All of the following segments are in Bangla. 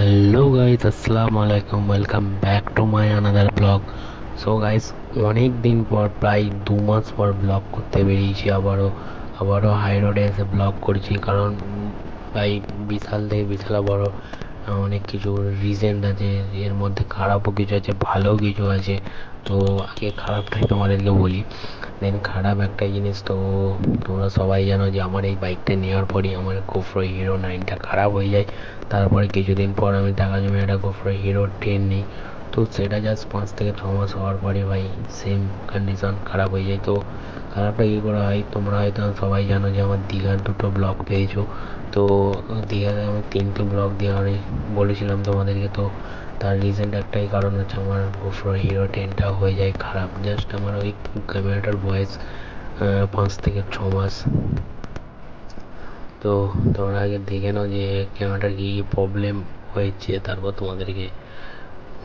হ্যালো গাইজ আসসালামু আলাইকুম welcome back to my another vlog so guys অনেক দিন পর, প্রায় দু মাস পর ব্লগ করতে বেরিয়েছি আবারও। আবারও হাই রোডে এসে ব্লগ করছি কারণ প্রায় বিশাল থেকে বিশাল বড় অনেক কিছু রিজেন্ট আছে, এর মধ্যে খারাপও কিছু আছে, ভালোও কিছু আছে। তো আগে খারাপটাই তোমাদেরকে বলি। দেন খারাপ একটা জিনিস তো, তোমরা সবাই জানো যে আমার এই বাইকটা নেওয়ার পরই আমার গোফ্রো হিরো নাইনটা খারাপ হয়ে যায়। তারপরে কিছুদিন পর আমি টাকা জমিয়ে একটা গোফ্রো হিরো টেন নিই। তো সেটা জাস্ট পাঁচ থেকে ছ মাস হওয়ার পরে ভাই সেম কন্ডিশন খারাপ হয়ে যায়। তো খারাপটা কী করে হয়? তোমরা হয়তো সবাই জানো যে আমার দীঘার দুটো ব্লগ পেয়েছ। তো দীঘাতে আমি তিনটে ব্লগ দিয়ে আমি বলেছিলাম তোমাদেরকে। তো তার রিজেন্ট একটাই কারণ হচ্ছে আমার গোপ্রো হিরো টেনটা হয়ে যায় খারাপ। জাস্ট আমার ওই ক্যামেরাটার বয়স পাঁচ থেকে ছ মাস। তো তোমরা আগে দেখে নাও যে ক্যামেরাটার কী প্রবলেম হয়েছে, তারপর তোমাদেরকে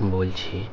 বলছি।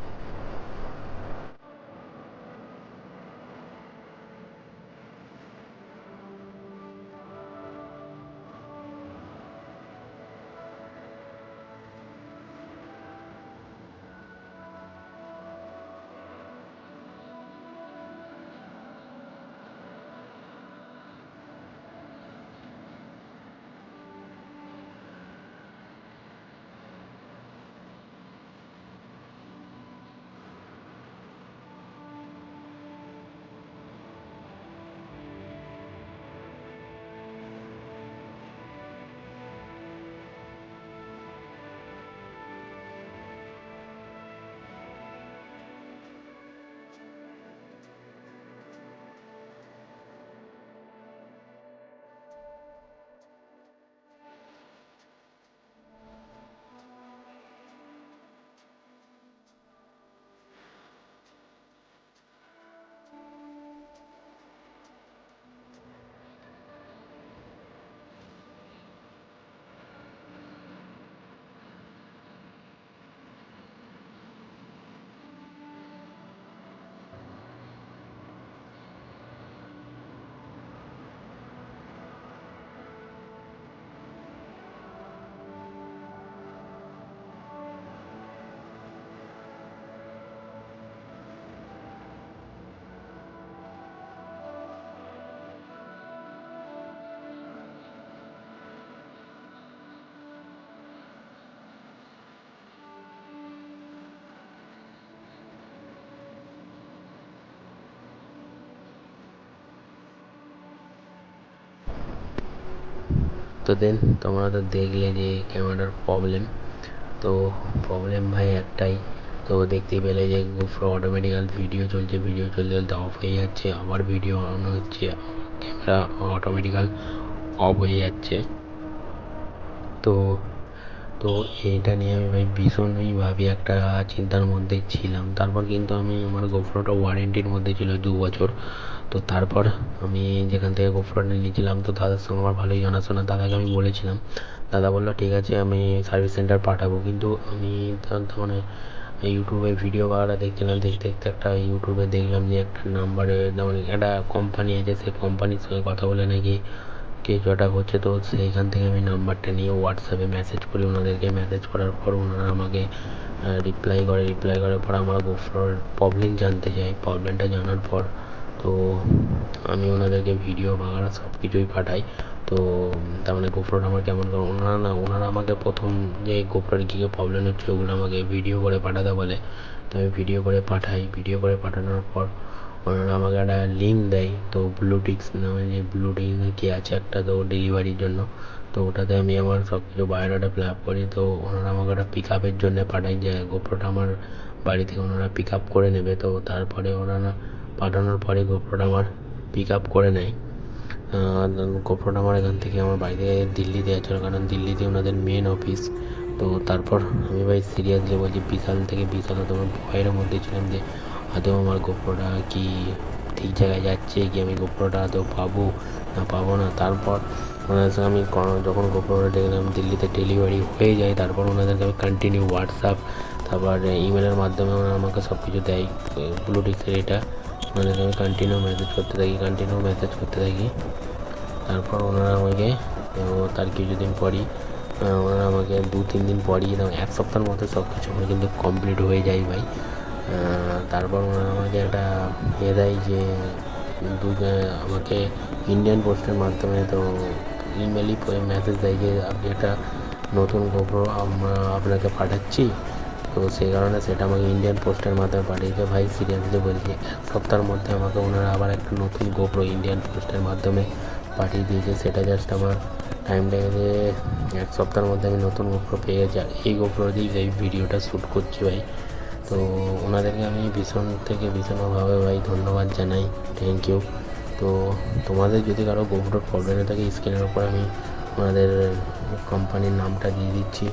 তো দেন, তোমরা তো দেখলে যে ক্যামেরার প্রবলেম তো প্রবলেম ভাই একটাই, তো দেখতে পেলে যে গোপ্রো অটোমেটিক্যাল ভিডিও চলছে ভিডিও চলতে চলতে অফ হয়ে যাচ্ছে, আবার ভিডিও অন হচ্ছে ক্যামেরা অটোমেটিক্যাল অফ হয়ে যাচ্ছে। তো তো এইটা নিয়ে আমি ভাই ভীষণই ভাবি একটা চিন্তার মধ্যে ছিলাম। তারপর কিন্তু আমি আমার গোপ্রোটা ওয়ারেন্টির মধ্যে ছিল দু বছর। তো তারপর আমি যেখান থেকে গোপ্রোটা নিয়েছিলাম, তো দাদার সঙ্গে আমার ভালোই জানাশোনা। দাদাকে আমি বলেছিলাম, দাদা বলল, ঠিক আছে, আমি সার্ভিস সেন্টার পাঠাবো। কিন্তু আমি মানে ইউটিউবে ভিডিও বানাটা দেখছিলাম, দেখতে দেখতে একটা ইউটিউবে দেখলাম যে একটা নাম্বারে একটা কোম্পানি আছে সেই কোম্পানির সঙ্গে কথা বলে নাকি কিছু একটা হচ্ছে তো সেইখান থেকে আমি নাম্বারটা নিয়ে হোয়াটসঅ্যাপে মেসেজ করি ওনাদেরকে। মেসেজ করার পর ওনারা আমাকে রিপ্লাই করে রিপ্লাই করার পর আমার গোফ্রোর প্রবলেম জানতে চাই। প্রবলেমটা জানার পর তো আমি ওনাদেরকে ভিডিও বাংলা সব কিছুই পাঠাই। তো তার মানে গোপ্রোটা আমার কেমন করে ওনারা না, ওনারা আমাকে প্রথম যে গোপ্রোর কী কী প্রবলেম হচ্ছে ওগুলো আমাকে ভিডিও করে পাঠাতে বলে। তো আমি ভিডিও করে পাঠাই। ভিডিও করে পাঠানোর পর আমাকে একটা লিঙ্ক দেয় তো ব্লুটিক্স নামে যে ব্লুটিক্স কি আছে একটা তো ডেলিভারির জন্য তো ওটাতে আমি আমার সব কিছু বায়োডাটা ফিল আপ করি তো ওনারা আমাকে একটা পিক আপের জন্য পাঠায় যে গোপ্রোটা আমার বাড়ি থেকে ওনারা পিক আপ করে নেবে তো তারপরে ওনারা পাঠানোর পরে গোপ্রোটা আমার পিক আপ করে নেয় গোপ্রোটা আমার এখান থেকে আমার বাড়ি থেকে দিল্লি দিল্লিতে যাচ্ছিল কারণ দিল্লিতে ওনাদের মেন অফিস তো তারপর আমি ভাই সিরিয়াসলি বলছি বিশাল থেকে বিশাল তোমার ভয়ের মধ্যে ছিলাম যে আদৌ আমার গোপ্রোটা কি ঠিক জায়গায় যাচ্ছে কি আমি গোপ্রোটা আদৌ পাবো না পাবো না? তারপর ওনাদের আমি যখন গোপ্রোটা দেখলাম দিল্লিতে ডেলিভারি হয়ে যায়, তারপর ওনাদেরকে আমি কন্টিনিউ হোয়াটসঅ্যাপ তারপর ইমেলের মাধ্যমে ওনারা আমাকে সব কিছু দেয় ব্লুটিক্সের এটা। ওনাদেরকে আমি কন্টিনিউ মেসেজ করতে থাকি কন্টিনিউ মেসেজ করতে থাকি। তারপর ওনারা আমাকে তার কিছুদিন পরই ওনারা আমাকে দু তিন দিন পরই এক সপ্তাহের মধ্যে সব কিছু আমার কিন্তু কমপ্লিট হয়ে যায় ভাই। তারপর ওনারা আমাকে একটা এ দেয় যে আমাকে ইন্ডিয়ান পোস্টের মাধ্যমে তো ইমেলই মেসেজ দেয় যে, আপনি একটা নতুন গোপ্রো আমরা আপনাকে পাঠাচ্ছি। তো সেই কারণে সেটা আমাকে ইন্ডিয়ান পোস্টের মাধ্যমে পাঠিয়েছে। ভাই সিরিয়াসলি বলছি, এক সপ্তাহের মধ্যে আমাকে ওনারা আবার একটা নতুন গোপ্রো ইন্ডিয়ান পোস্টের মাধ্যমে পাঠিয়ে দিয়েছে। সেটা জাস্ট আমার টাইম লেগেছে এক সপ্তাহের মধ্যে আমি নতুন গোপ্রো পেয়ে আর এই গোপ্রো দিয়েই এই ভিডিওটা শ্যুট করছি ভাই। তো ওনাদেরকে আমি ভীষণ থেকে ভীষণভাবে ভাই ধন্যবাদ জানাই থ্যাংক ইউ তো তোমাদের যদি কারও প্রবলেম হয়ে থাকে স্ক্রিনের উপর আমি ওনাদের কোম্পানির নামটা দিয়ে দিচ্ছি।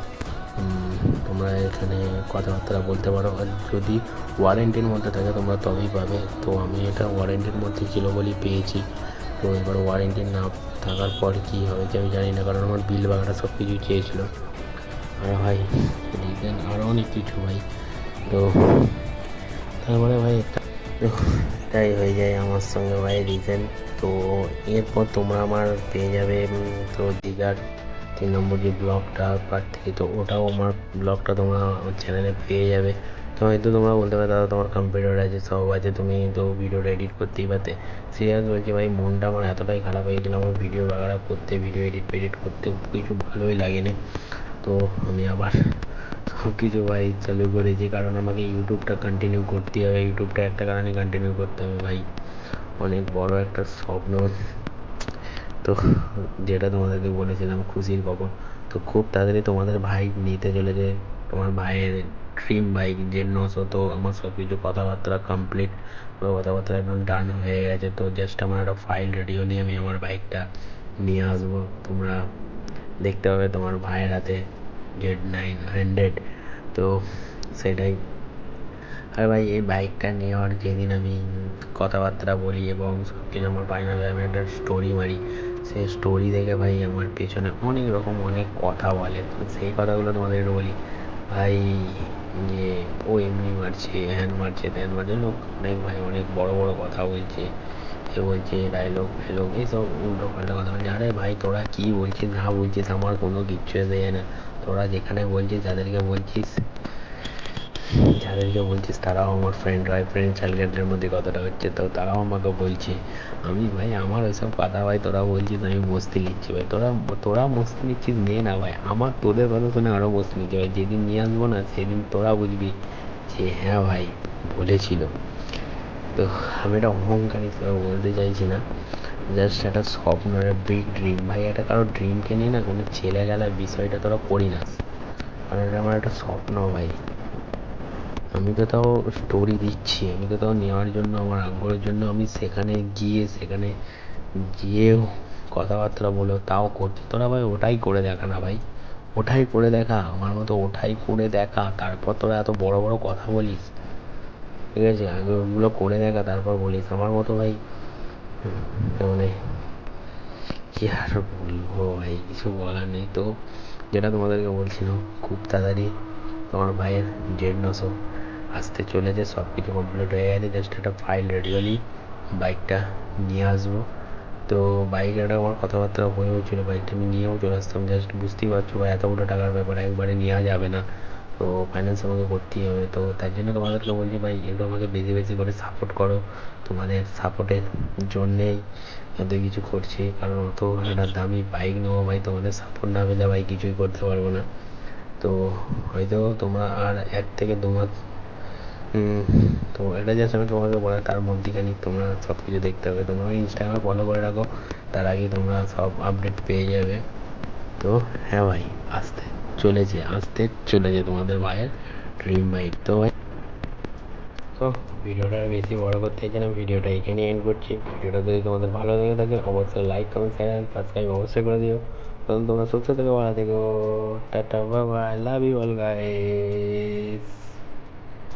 তোমরা এখানে কথাবার্তা বলতে পারো আর যদি ওয়ারেন্টির মধ্যে থাকে তোমরা তবেই পাবে। তো আমি এটা ওয়ারেন্টির মধ্যে ছিল বলেই পেয়েছি। তো এবার ওয়ারেন্টি না থাকার পর কী হয়েছে আমি জানি না, কারণ আমার বিল বাগাটা সব কিছু চেয়েছিলো। আর ভাই আরও অনেক কিছু ভাই। তো তারপরে ভাই এটাই হয়ে যায় আমার সঙ্গে ভাই রিজেন তো এরপর তোমরা আমার পেয়ে যাবে তো দীঘার তিন নম্বর যে ব্লগটা পার্ট থেকে তো ওটাও আমার ব্লগটা তোমরা আমার চ্যানেলে পেয়ে যাবে। তো হয়তো তোমরা বলতে পারো, দাদা তোমার কম্পিউটার আছে, সব আছে, তুমি তো ভিডিওটা এডিট করতেই পারতে। সিরিয়াস বলছি ভাই, মনটা আমার এতটাই খারাপ হয়ে গেছিল, আমার ভিডিও বাগারা করতে ভিডিও এডিট ফেডিট করতে কিছু ভালোই লাগেনি। তো আমি আবার কিছু ভাই চালু করেছি, কারণ আমাকে ইউটিউবটা কন্টিনিউ করতেই হবে, ইউটিউবটা একটা কারণে কন্টিনিউ করতে হবে ভাই। অনেক বড় একটা স্বপ্ন। তো যেটা তোমাদেরকে বলেছিলাম, খুশির খবর। তো খুব তাড়াতাড়ি তোমাদের ভাই নিতে চলেছে, তোমার ভাইয়ের ড্রিম বাইক যে নশো, তো আমার সব কিছু কথাবার্তা কমপ্লিট পুরো কথাবার্তা একদম ডান হয়ে গেছে। তো জাস্ট আমার একটা ফাইল রেডি হলে আমি আমার বাইকটা নিয়ে আসব। তোমরা দেখতে পাবে তোমার ভাইয়ের হাতে। জেড নাইন হান্ড্রেড তো সেটাই। আর ভাই, এই বাইকটা নেওয়ার যেদিন আমি কথাবার্তা বলি এবং সব কিছু আমার ফাইনাল আমি একটা স্টোরি মারি, সেই স্টোরি দেখে ভাই আমার পেছনে অনেক রকম অনেক কথা বলে। তো সেই কথাগুলো তোমাদের বলি। ভাই, যে ও এমনি মারছে হ্যান মারছে ত্যান মারছে। লোক অনেক ভাই, অনেক বড় বড় কথা বলছে। এ বলছে ডায়লগ ফাইলগ এইসব উল্টো পাল্টা কথা বলছে। আরে ভাই, তোরা কী বলছিস, না বলছিস, আমার কোনো কিচ্ছু এসে যায় না। তোরা যেখানে বলছিস, যাদেরকে বলছিস যাদেরকে বলছিস, তারাও আমার ফ্রেন্ড হয় ফ্রেন্ড সার্কেলের মধ্যে কথাটা হচ্ছে, তো তারাও আমাকে বলছে। আমি, ভাই, আমার ওইসব কথা, ভাই, তোরা বলছিস, আমি মস্তি নিচ্ছি ভাই। তোরা তোরা মস্তি নিচ্ছিস নে না, ভাই। আমার, তোদের কথা শুনে আরও মস্তি নিচ্ছে ভাই। যেদিন নিয়ে আসব না, সেদিন তোরা বুঝবি যে হ্যাঁ ভাই, বলেছিল। তো আমি এটা অহংকার বলতে চাইছি না। জাস্ট একটা স্বপ্ন, একটা বিগ ড্রিম ভাই, একটা কারও ড্রিমকে নিয়ে না কোনো ছেলে গেলা বিষয়টা তোরা করি না। কারণ এটা আমার একটা স্বপ্ন ভাই। আমি তো তাও স্টোরি দিচ্ছি। আমি তো তাও নেওয়ার জন্য, আমার আগ্রহের জন্য আমি সেখানে গিয়ে, সেখানে গিয়েও কথাবার্তা বলে, তাও করছি তোরা ভাই ওটাই করে দেখা না ভাই। ওটাই করে দেখা। আমার মতো ওটাই করে দেখা। তারপর তোরা এত বড় বড় কথা বলিস। ঠিক আছে? আগে ওগুলো করে দেখা তারপর বলিস। আমার মতো ভাই মানে কি আর বলব ভাই, কিছু বলার নেই। তো যেটা তোমাদেরকে বলছিলাম, খুব তাড়াতাড়ি তোমার ভাইয়ের জেড নশো আসতে চলেছে সব কিছু কমপ্লিট হয়ে গেছে। জাস্ট একটা ফাইল রেডি হলেই বাইকটা নিয়ে আসব। তো বাইক একটা আমার কথাবার্তা হয়ে হচ্ছিল বাইকটা আমি নিয়েও চলে আসতাম। জাস্ট বুঝতেই পারছ ভাই, এতগুলো টাকার ব্যাপার একবারে নেওয়া যাবে না। তো ফাইন্যান্স আমাকে করতেই হবে। তো তার জন্য তোমাদেরকে বলছি ভাই, একটু আমাকে বেশি বেশি করে সাপোর্ট করো। তোমাদের সাপোর্টের জন্যেই এত কিছু করছি। কারণ অত একটা দামি বাইক নেব ভাই, তোমাদের সাপোর্ট না পেলে ভাই কিছুই করতে পারব না। তো হয়তো তোমরা আর এক থেকে দু মাস তো এটা জাস্ট আমি তোমাকে বলা তার মধ্যেখানে তোমরা সব কিছু দেখতে হবে। তোমরা ইনস্টাগ্রামে ফলো করে রাখো, তার আগে তোমরা সব আপডেট পেয়ে যাবে। তো হ্যাঁ ভাই, আসতে। চলেছে আসতে চলেছে তোমাদের ভাইয়ের ড্রিম বাইক তো তো ভিডিওটা বেশি বড় করতে চাই না, ভিডিওটা এখানে এন্ড করছি। ভিডিওটা যদি তোমাদের ভালো লেগে থাকে, অবশ্যই লাইক কমেন্ট শেয়ার সাবস্ক্রাইব অবশ্যই করে দিও। তখন তোমরা সুস্থ থেকে, ভালো থেকো, tata bye bye love you all guys